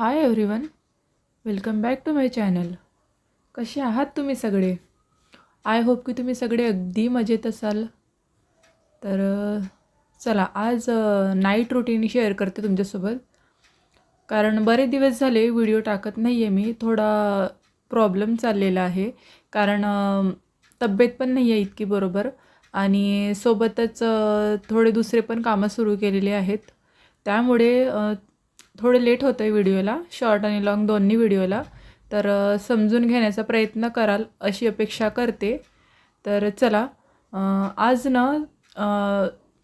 Hi everyone welcome back to my channel कसे आहात तुम्ही सगळे? आय होप की तुम्ही सगळे अगदी मजेत असाल. तर चला आज नाईट रुटीन शेअर करते तुमच्यासोबत. कारण बरे दिवस झाले व्हिडिओ टाकत नाही आहे मी. थोडा प्रॉब्लेम चाललेला आहे. कारण तब्येत पण नाही आहे इतकी बरोबर. आणि सोबतच थोडे दुसरे पण कामं सुरू केलेले आहेत. त्यामुळे थोडे लेट होतं आहे व्हिडिओला शॉर्ट आणि लॉंग दोन्ही व्हिडिओला. तर समजून घेण्याचा प्रयत्न कराल अशी अपेक्षा करते. तर चला आज ना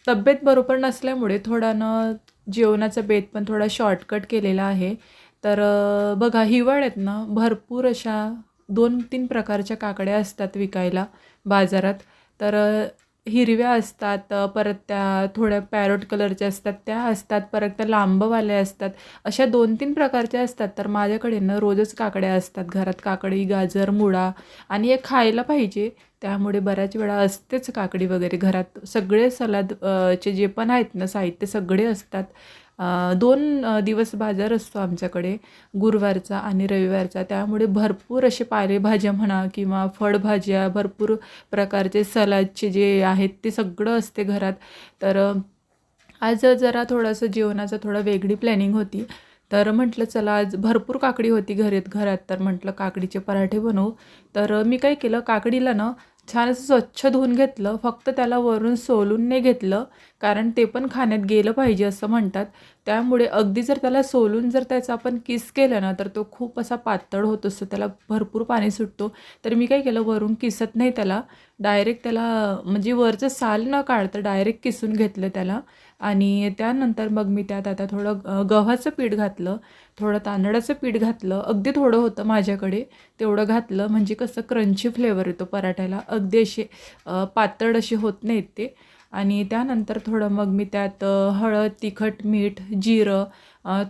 तब्येत बरोबर नसल्यामुळे थोडा ना जेवणाचा बेत पण थोडा शॉर्टकट केलेला आहे. तर बघा हिवाळ्यात ना भरपूर अशा दोन तीन प्रकारच्या काकड्या असतात विकायला बाजारात. तर हिरव्या असतात परत त्या थोड्या पॅरोट कलरच्या असतात त्या असतात परत त्या लांबवाल्या असतात अशा दोन तीन प्रकारच्या असतात. तर माझ्याकडे ना रोजच काकड्या असतात घरात काकडी गाजर मुळा आणि हे खायला पाहिजे. त्यामुळे बऱ्याच वेळा असतेच काकडी वगैरे. घरात सगळे सलाद चे जे पण आहेत ना साहित्य सगळे असतात. दोन दिवस बाजार असतो आमच्याकडे गुरुवारचा आणि रविवारचा. त्यामुळे भरपूर असे पालेभाज्या म्हणा किंवा फळभाज्या भरपूर प्रकारचे सलादचे जे आहेत ते सगळं असते घरात. तर आज जरा थोडंसं जेवणाचं थोडं वेगळी प्लॅनिंग होती. तर म्हटलं चला आज भरपूर काकडी होती घरात घरात. तर म्हटलं काकडीचे पराठे बनवू. तर मी काय केलं काकडीला ना छान असं स्वच्छ धुवून घेतलं फक्त त्याला वरून सोलून नाही घेतलं कारण ते पण खाण्यात गेलं पाहिजे असं म्हणतात. त्यामुळे अगदी जर त्याला सोलून जर त्याचा आपण किस केलं ना तर तो खूप असा पातळ होत असतो त्याला भरपूर पाणी सुटतो. तर मी काय केलं वरून किसत नाही त्याला डायरेक्ट त्याला म्हणजे वरचं साल न काढतं डायरेक्ट किसून घेतलं त्याला. आणि त्यानंतर मग मी त्यात आता थोडं गव्हाचं पीठ घातलं थोडं तांदळाचं पीठ घातलं अगदी थोडं होतं माझ्याकडे तेवढं घातलं म्हणजे कसं क्रंची फ्लेवर येतो पराठ्याला अगदी असे पातळ असे होत नाहीत ते. आणि त्यानंतर थोडं मग मी त्यात हळद तिखट मीठ जिरं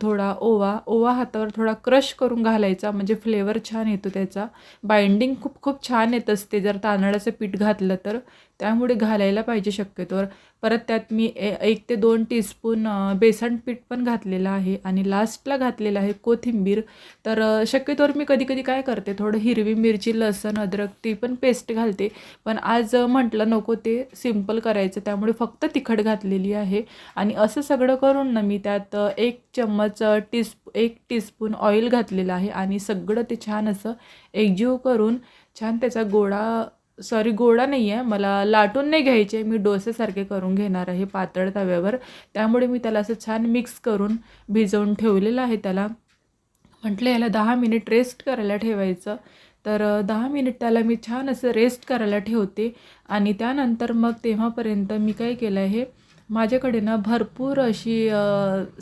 थोडा ओवा ओवा हातावर थोडा क्रश करून घालायचा म्हणजे फ्लेवर छान येतो त्याचा. बाइंडिंग खूप खूप छान येत असते जर तांदळाचं पीठ घातलं तर त्यामुळे घालायला पाहिजे शक्यतोवर परत त्यात मी ए एक ते दोन टीस्पून बेसन पीठ पण घातलेलं आहे आणि लास्टला घातलेलं आहे कोथिंबीर. तर शक्यतोवर मी कधी कधी काय करते थोडं हिरवी मिरची लसण अद्रक ती पण पेस्ट घालते. पण आज म्हटलं नको ते सिंपल करायचं त्यामुळे फक्त तिखट घातलेली आहे. आणि असं सगळं करून ना मी त्यात एक चम्मच अ, टीस्प एक टीस्पून ऑइल घातलेलं आहे आणि सगळं ते छान असं एकजीव करून छान त्याचा गोळा सॉरी गोळा नाही आहे मला लाटून नाही घ्यायचे. मी डोसेसारखे करून घेणार आहे पातळ तव्यावर. त्यामुळे मी त्याला असं छान मिक्स करून भिजवून ठेवलेलं आहे त्याला. म्हटलं याला दहा मिनिट रेस्ट करायला ठेवायचं. तर दहा मिनिट त्याला मी छान असं रेस्ट करायला ठेवते. आणि त्यानंतर मग तेव्हापर्यंत मी काय केलं आहे माझ्याकडे ना भरपूर अशी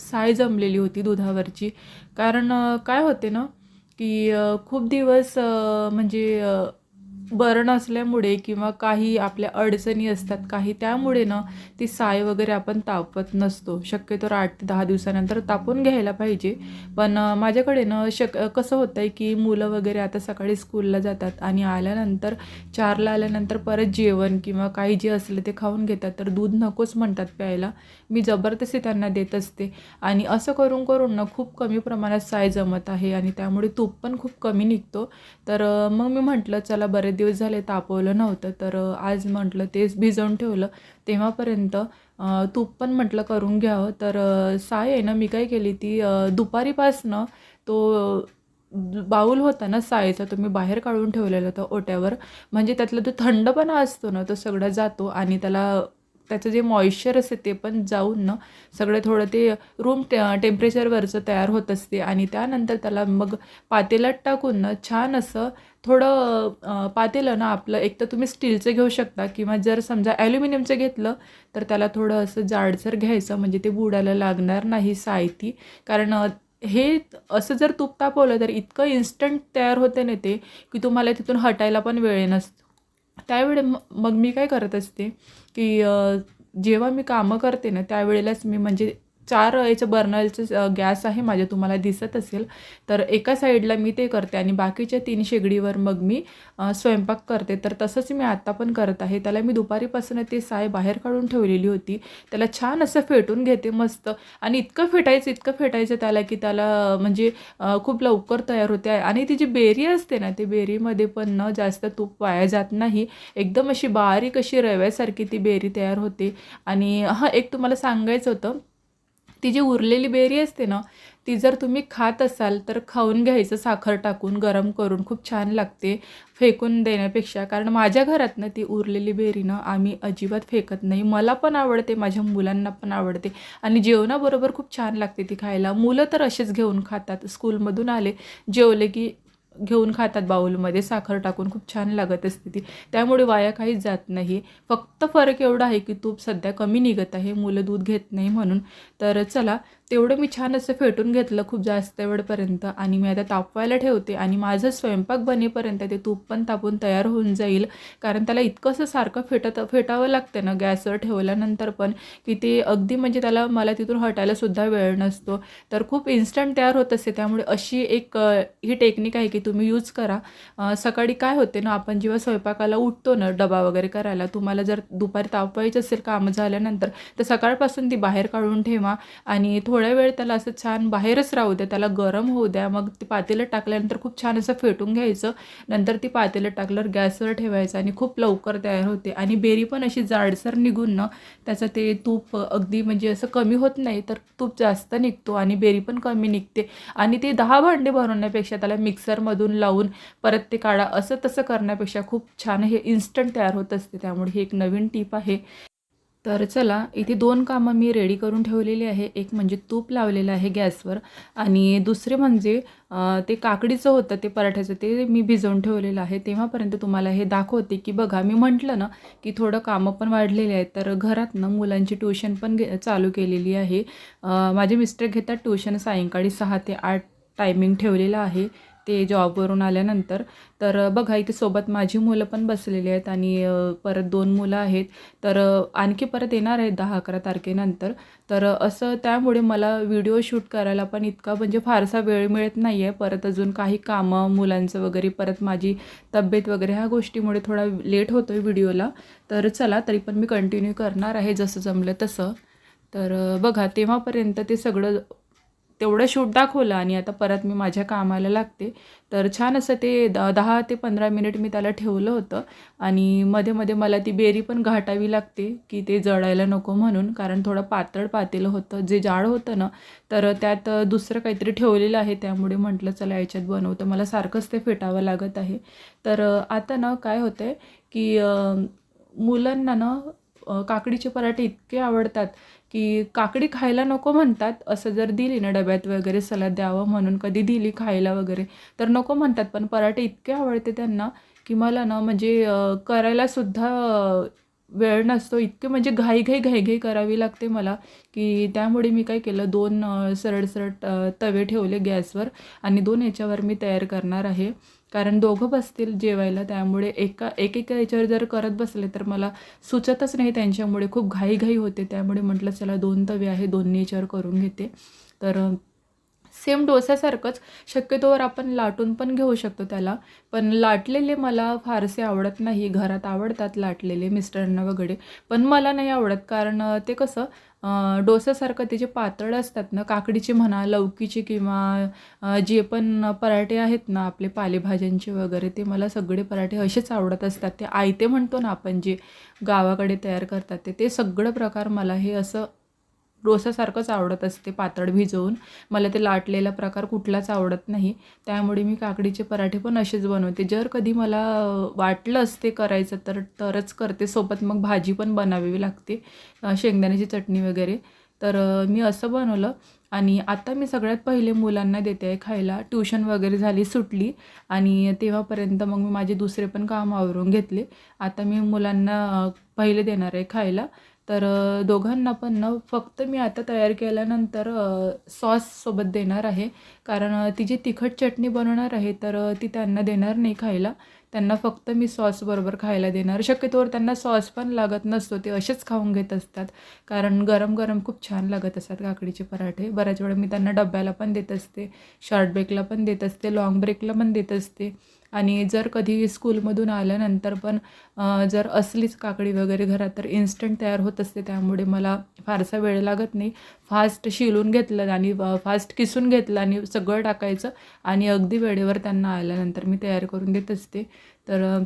साय जमलेली होती दुधावरची. कारण काय होते ना की खूप दिवस म्हणजे बरं नसल्यामुळे किंवा काही आपल्या अडचणी असतात काही त्यामुळे ना ती साय वगैरे आपण तापत नसतो. शक्यतो आठ ते दहा दिवसानंतर तापून घ्यायला पाहिजे. पण माझ्याकडे ना शक कसं होतं आहे की मुलं वगैरे आता सकाळी स्कूलला जातात आणि आल्यानंतर चारला आल्यानंतर परत जेवण किंवा काही जे असलं ते खाऊन घेतात. तर दूध नकोच म्हणतात प्यायला. मी जबरदस्ती त्यांना देत असते. आणि असं करून करून ना खूप कमी प्रमाणात साय जमत आहे आणि त्यामुळे तूप पण खूप कमी निघतो. तर मग मी म्हटलं चला बरेच दिवस झाले तापवलं नव्हतं तर आज म्हटलं तेच भिजवून ठेवलं. तेव्हापर्यंत तूप पण म्हटलं करून घ्यावं. तर साय आहे ना मी काय केली ती दुपारीपासनं तो बाऊल होता ना सायचा तो मी बाहेर काढून ठेवलेला होता ओट्यावर. म्हणजे त्यातला जो थंडपणा असतो ना तो सगळा जातो आणि त्याला त्याचं जे मॉइश्चर असते ते पण जाऊन ना सगळं थोडं ते रूम टे टेम्परेचरवरचं तयार होत असते. आणि त्यानंतर त्याला मग पातेलात टाकून ना छान असं थोडं पातेलं ना आपलं एक तर तुम्ही स्टीलचं घेऊ शकता किंवा जर समजा ॲल्युमिनियमचं घेतलं तर त्याला थोडं असं जाडसर घ्यायचं. म्हणजे ते बुडायला लागणार नाही सायती कारण हे असं जर तूप तापवलं तर इतकं इन्स्टंट तयार होते ना ते की तुम्हाला तिथून हटायला पण वेळ नसतो. त्यावेळे म मग मी काय करत असते की जेव्हा मी कामं करते ना त्यावेळेलाच मी म्हणजे चार याचं बर्नरचं गॅस आहे माझ्या तुम्हाला दिसत असेल. तर एका साईडला मी ते करते आणि बाकीच्या तीन शेगडीवर मग मी स्वयंपाक करते. तर तसंच मी आत्ता पण करत आहे. त्याला मी दुपारीपासून ती साय बाहेर काढून ठेवलेली होती. त्याला छान असं फेटून घेते मस्त. आणि इतकं फेटायचं इतकं फेटायचं त्याला की त्याला म्हणजे खूप लवकर तयार होते. आणि ती जी बेरी असते ना ती बेरीमध्ये पण न जास्त तूप वाया जात नाही. एकदम अशी बारीक अशी रव्यासारखी ती बेरी तयार होते. आणि हां एक तुम्हाला सांगायचं होतं. ती जी उरलेली बेरी असते ना ती जर तुम्ही खात असाल तर खाऊन घ्यायचं साखर टाकून गरम करून खूप छान लागते फेकून देण्यापेक्षा. कारण माझ्या घरात ना ती उरलेली बेरी ना आम्ही अजिबात फेकत नाही. मला पण आवडते माझ्या मुलांना पण आवडते. आणि जेवणाबरोबर खूप छान लागते ती खायला. मुलं तर असेच घेऊन खातात. स्कूलमधून आले जेवले की घेऊन खातात बाऊलमध्ये साखर टाकून खूप छान लागत असते ती. त्यामुळे वाया काहीच जात नाही. फक्त फरक एवढा आहे की तूप सध्या कमी निघत आहे मुलं दूध घेत नाही म्हणून. तर चला तेवढं मी छान असं फेटून घेतलं खूप जास्त वेळपर्यंत आणि मी आता तापवायला ठेवते आणि माझं स्वयंपाक बनेपर्यंत ते तूप पण तापून तयार होऊन जाईल. कारण त्याला इतकं असं सारखं फेटत फेटावं लागतं ना गॅसवर ठेवल्यानंतर पण की ते अगदी म्हणजे त्याला मला तिथून हटायलासुद्धा वेळ नसतो. तर खूप इन्स्टंट तयार होत असते. त्यामुळे अशी एक ही टेक्निक आहे की तुम्ही यूज करा. सकाळी काय होते ना आपण जेव्हा स्वयंपाकाला उठतो ना डबा वगैरे करायला तुम्हाला जर दुपारी तापवायचं असेल कामं झाल्यानंतर तर सकाळपासून ती बाहेर काढून ठेवा आणि थोड्या वेळ त्याला असं छान बाहेरच राहू द्या त्याला गरम होऊ द्या. मग ती पातेलं टाकल्यानंतर खूप छान असं फेटून घ्यायचं. नंतर ती पातेलं टाकल्यावर गॅसवर ठेवायचं आणि खूप लवकर तयार होते. आणि बेरी पण अशी जाडसर निघून ना त्याचं ते तूप अगदी म्हणजे असं कमी होत नाही तर तूप जास्त निघतो आणि बेरी पण कमी निघते. आणि ते दहा भांडे भरवण्यापेक्षा त्याला मिक्सरमधून लावून परत ते काढा असं तसं करण्यापेक्षा खूप छान हे इन्स्टंट तयार होत असते. त्यामुळे ही एक नवीन टीप आहे. तर चला इथे दोन कामं मी रेडी करून ठेवलेली आहे. एक म्हणजे तूप लावलेलं आहे गॅसवर आणि दुसरे म्हणजे ते काकडीचं होतं ते पराठ्याचं ते मी भिजवून ठेवलेलं आहे. तेव्हापर्यंत तुम्हाला हे दाखवते की बघा मी म्हटलं ना की थोडं कामं पण वाढलेली आहेत. तर घरात ना मुलांची ट्युशन पण घे चालू केलेली आहे. माझे मिस्टर घेतात ट्युशन सायंकाळी सहा ते आठ टायमिंग ठेवलेलं आहे. ते जॉबवरून आल्यानंतर. तर बघा इथे सोबत माझी मुलं पण बसलेली आहेत आणि परत दोन मुलं आहेत. तर आणखी परत येणार आहेत दहा अकरा तारखेनंतर. तर असं त्यामुळे मला व्हिडिओ शूट करायला पण इतका म्हणजे फारसा वेळ मिळत नाही आहे परत अजून काही कामं मुलांचं वगैरे परत माझी तब्येत वगैरे ह्या गोष्टीमुळे थोडा लेट होतो आहे व्हिडिओला तर चला तरी पण मी कंटिन्यू करणार आहे जसं जमलं तसं. तर बघा तेव्हापर्यंत ते सगळं तेवढं शूट दाखवलं आणि आता परत मी माझ्या कामाला लागते. तर छान असं ते द दहा ते पंधरा मिनिट मी त्याला ठेवलं होतं. आणि मध्ये मध्ये मला ती बेरी पण घाटावी लागते की ते जळायला नको म्हणून. कारण थोडं पातळ पातेलं होतं जे जाड होतं ना तर त्यात दुसरं काहीतरी ठेवलेलं आहे. त्यामुळे म्हटलं चला याच्यात बनवतं मला सारखंच ते फेटावं लागत आहे. तर आता ना काय होतं आहे की मुलांना ना काकडीचे पराठे इतके आवडतात की काकडी खायला नको म्हणतात असं जर दिली ना डब्यात वगैरे सलाद द्यावं म्हणून कधी दिली खायला वगैरे तर नको म्हणतात. पण पराठे इतके आवडते त्यांना की मला ना म्हणजे करायलासुद्धा वेळ नसतो. इतके म्हणजे घाई घाई घाई घाई करावी लागते मला की त्यामुळे मी काय केलं दोन सरळ सरळ तवे ठेवले गॅसवर आणि दोन याच्यावर मी तयार करणार आहे. कारण दोघं बसतील जेवायला त्यामुळे एका एक एका याच्यावर जर करत बसले तर मला सुचतच नाही त्यांच्यामुळे. खूप घाईघाई होते त्यामुळे म्हटलं चला दोन तवे आहे दोन्ही याच्यावर करून घेते. तर सेम डोस्यासारखंच शक्यतोवर आपण लाटून पण घेऊ शकतो त्याला. पण लाटलेले मला फारसे आवडत नाही. घरात आवडतात लाटलेले मिस्टरांना वगैरे. पण मला नाही आवडत. कारण ते कसं डोस्यासारखं ते जे पातळ असतात ना काकडीचे म्हणा लौकीचे किंवा जे पण पराठे आहेत ना आपले पालेभाज्यांचे वगैरे ते मला सगळे पराठे असेच आवडत असतात. ते आयते म्हणतो ना आपण जे गावाकडे तयार करतात ते ते सगळं प्रकार मला हे असं डोसासारखंच आवडत असते पातळ भिजवून. मला ते लाटलेला प्रकार कुठलाच आवडत नाही. त्यामुळे मी काकडीचे पराठे पण असेच बनवते. जर कधी मला वाटलं वाटलंच ते करायचं तर तरच करते. सोबत मग भाजी पण बनावी लागते शेंगदाण्याची चटणी वगैरे. तर मी असं बनवलं. आणि आता मी सगळ्यात पहिले मुलांना देते. आहे खायला ट्युशन वगैरे झाली सुटली. आणि तेव्हापर्यंत मग मी माझे दुसरे पण काम आवरून घेतले. आता मी मुलांना पहिले देणार आहे खायला. तर दोघांना पण ना फक्त मी आता तयार केल्यानंतर सॉससोबत देणार आहे. कारण ती जी तिखट चटणी बनवणार आहे तर ती त्यांना देणार नाही खायला. त्यांना फक्त मी सॉसबरोबर खायला देणार. शक्यतोवर त्यांना सॉस पण लागत नसतो ते असेच खाऊन घेत असतात. कारण गरम गरम खूप छान लागत असतात काकडीचे पराठे. बऱ्याच वेळा मी त्यांना डब्याला पण देत असते शॉर्ट ब्रेकला पण देत असते लाँग ब्रेकला पण देत असते. आणि जर कधी स्कूलमधून आल्यानंतर पण जर असलीच काकडी वगैरे घरात तर इन्स्टंट तयार होत असते. त्यामुळे मला फारसा वेळ लागत नाही. फास्ट शिलून घेतलं आणि फास्ट किसून घेतलं आणि सगळं टाकायचं आणि अगदी वेळेवर त्यांना आल्यानंतर मी तयार करून देत असते. तर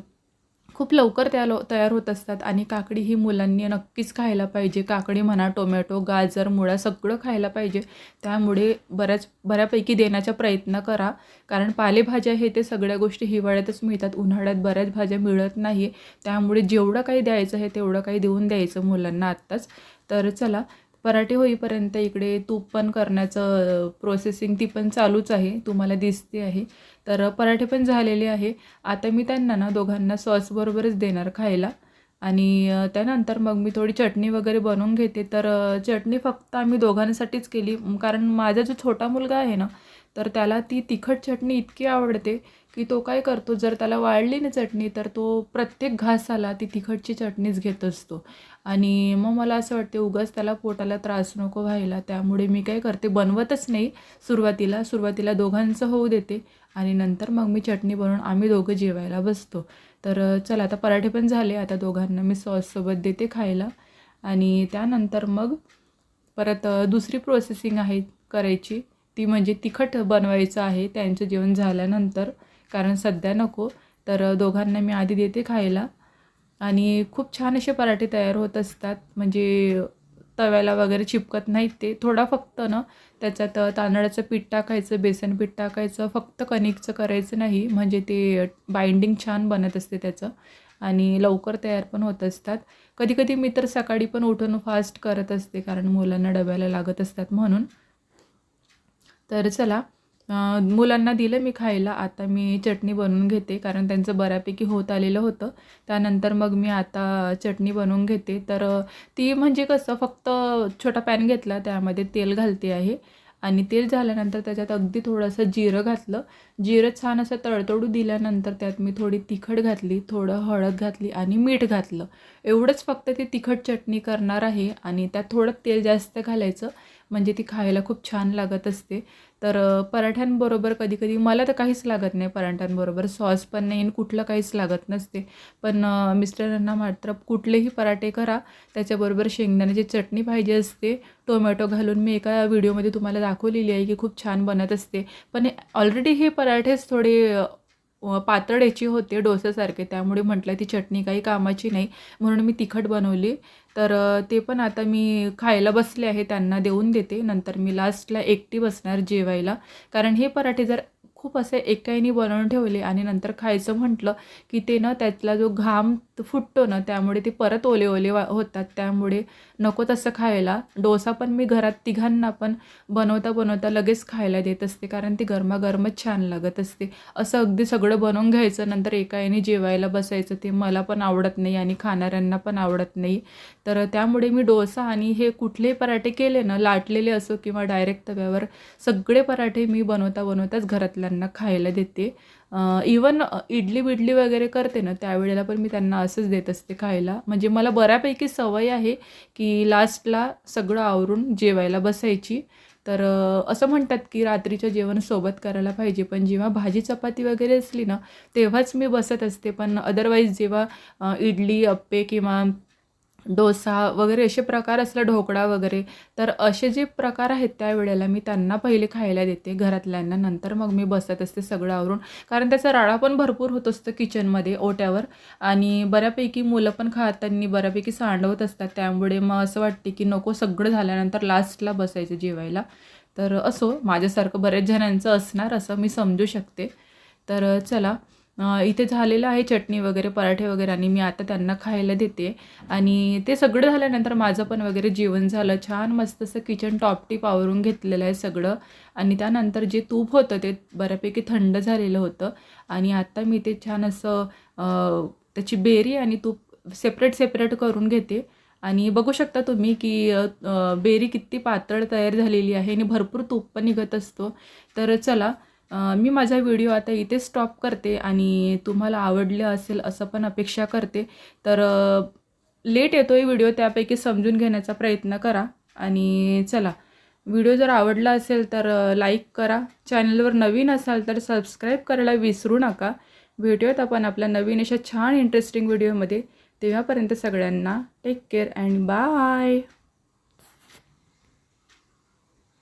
खूप लवकर तयार तयार होत असतात. आणि काकडी ही मुलांनी नक्कीच खायला पाहिजे. काकडी म्हणा टोमॅटो गाजर मुळा सगळं खायला पाहिजे. त्यामुळे बऱ्याच बऱ्यापैकी देण्याचा प्रयत्न करा. कारण पालेभाज्या हे ते सगळ्या गोष्टी हिवाळ्यातच मिळतात. उन्हाळ्यात बऱ्याच भाज्या मिळत नाही त्यामुळे जेवढं काही द्यायचं आहे तेवढं काही देऊन द्यायचं मुलांना आत्ताच. तर चला पराठे होईपर्यंत इकडे तूप पण करण्याचं प्रोसेसिंग ती पण चालूच आहे तुम्हाला दिसते आहे. तर पराठे पण झालेले आहे. आता मी त्यांना ना दोघांना सॉसबरोबरच देणार खायला. आणि त्यानंतर मग मी थोडी चटणी वगैरे बनवून घेते. तर चटणी फक्त आम्ही दोघांसाठीच केली. कारण माझा जो छोटा मुलगा आहे ना तर त्याला ती तिखट चटणी इतकी आवडते की तो काय करतो जर त्याला वाळली ना चटणी तर तो प्रत्येक घासाला ती तिखटची चटणीच घेत असतो. आणि मग मला असं वाटते उगाच त्याला पोटाला त्रास नको व्हायला. त्यामुळे मी काय करते बनवतच नाही सुरुवातीला. सुरुवातीला दोघांचं होऊ देते. आणि नंतर मग मी चटणी बनवून आम्ही दोघं जेवायला बसतो. तर चला आता पराठे पण झाले आता दोघांना. मी सॉससोबत देते खायला. आणि त्यानंतर मग परत दुसरी प्रोसेसिंग आहे करायची. ती म्हणजे तिखट बनवायचं आहे. त्यांचं जेवण झाल्यानंतर. कारण सध्या नको. तर दोघांना मी आधी देते खायला. आणि खूप छान असे पराठे तयार होत असतात. म्हणजे तव्याला वगैरे चिपकत नाहीत ते. थोडा फक्त ना त्याच्यात तांदळाचं पीठ टाकायचं बेसन पीठ टाकायचं फक्त कणिकचं करायचं नाही. म्हणजे ते बाइंडिंग छान बनत असते त्याचं. आणि लवकर तयार पण होत असतात. कधी कधी मी तर सकाळी पण उठून फास्ट करत असते कारण मुलांना डब्याला लागत असतात म्हणून. तर चला मुलांना दिलं मी खायला. आता मी चटणी बनवून घेते कारण त्यांचं बऱ्यापैकी होत आलेलं होतं. त्यानंतर मग मी आता चटणी बनवून घेते. तर ती म्हणजे कसं फक्त छोटा पॅन घेतला त्यामध्ये तेल घालते आहे. आणि तेल झाल्यानंतर त्याच्यात अगदी थोडंसं जिरं घातलं. जिरं छान असं तळतडू दिल्यानंतर त्यात मी थोडी तिखट घातली थोडं हळद घातली आणि मीठ घातलं. एवढंच फक्त ती तिखट चटणी करणार आहे आणि त्यात थोडं तेल जास्त घालायचं म्हणजे ती खायला खूप छान लागत असते. तर पराठ्यांबरोबर कधीकधी मला तर काहीच लागत नाही पराठ्यांबरोबर. सॉस पण नाही आणि कुठलं काहीच लागत नसते. पण मिस्टरांना मात्र कुठलेही पराठे करा. त्याच्याबरोबर शेंगदाण्याची चटणी पाहिजे असते टोमॅटो घालून मी एका व्हिडिओमध्ये तुम्हाला दाखवलेली आहे की खूप छान बनत असते. पण ऑलरेडी हे पराठेच थोडे पातळ्याची पातळ याची होते डोस्यासारखे. त्यामुळे म्हटलं ती चटणी काही कामाची नाही. म्हणून मी तिखट बनवली. तर ते पण आता मी खायला बसले आहे. त्यांना देऊन देते. नंतर मी लास्टला एकटी बसणार जेवायला. कारण हे पराठे जर खूप असे एकाईने बनवून ठेवले आणि नंतर खायचं म्हटलं की ते ना त्यातला जो घाम फुटतो ना त्यामुळे ते परत ओले ओले वा होतात. त्यामुळे नको तसं खायला. डोसा पण मी घरात तिघांना पण बनवता बनवता लगेच खायला देत असते कारण ती गरमागरमच छान लागत असते. असं अगदी सगळं बनवून घ्यायचं नंतर एका याने जेवायला बसायचं ते मला पण आवडत नाही आणि खाणाऱ्यांना पण आवडत नाही. तर त्यामुळे मी डोसा आणि हे कुठलेही पराठे केले ना लाटलेले असो किंवा डायरेक्ट तव्यावर सगळे पराठे मी बनवता बनवताच घरातल्यांना खायला देते. इवन इडली बिडली वगैरे करते ना त्यावेळेला पण मी त्यांना असंच देत असते खायला. म्हणजे मला बऱ्यापैकी सवय आहे की लास्टला सगळं आवरून जेवायला बसायची. तर असं म्हणतात की रात्रीचं जेवण सोबत करायला पाहिजे. पण जेव्हा भाजी चपाती वगैरे असली ना तेव्हाच मी बसत असते. पण अदरवाईज जेव्हा इडली अप्पे किंवा डोसा वगैरे असे प्रकार असला ढोकळा वगैरे तर असे जे प्रकार आहेत त्यावेळेला मी त्यांना पहिले खायला देते घरातल्यांना. नंतर मग मी बसत असते सगळं आवरून. कारण त्याचा राडा पण भरपूर होत असतं किचनमध्ये ओट्यावर. आणि बऱ्यापैकी मुलं पण खाताना बऱ्यापैकी सांडवत असतात. त्यामुळे मग असं वाटते की नको सगळं झाल्यानंतर लास्टला बसायचं जेवायला. तर असो माझ्यासारखं बऱ्याच जणांचं असणार असं मी समजू शकते. तर चला इथे झालेलं आहे चटणी वगैरे पराठे वगैरे आणि मी आता त्यांना खायला देते. आणि ते सगळं झाल्यानंतर माझं पण वगैरे जेवण झालं. छान मस्त असं किचन टॉपटीप आवरून घेतलेलं आहे सगळं. आणि त्यानंतर जे तूप होतं ते बऱ्यापैकी थंड झालेलं होतं. आणि आता मी ते छान असं त्याची बेरी आणि तूप सेपरेट सेपरेट करून घेते. आणि बघू शकता तुम्ही की बेरी किती पातळ तयार झालेली आहे आणि भरपूर तूप पण निघत असतो. तर चला मी माझा व्हिडिओ आता इथे स्टॉप करते आणि तुम्हाला आवडलं असेल असं पण अपेक्षा करते. तर लेट येतो आहे व्हिडिओ त्यापैकी समजून घेण्याचा प्रयत्न करा. आणि चला व्हिडिओ जर आवडला असेल तर लाईक करा. चॅनलवर नवीन असाल तर सबस्क्राईब करायला विसरू नका. भेटूयात आपण आपल्या नवीन अशा छान इंटरेस्टिंग व्हिडिओमध्ये तेव्हापर्यंत सगळ्यांना टेक केअर अँड बाय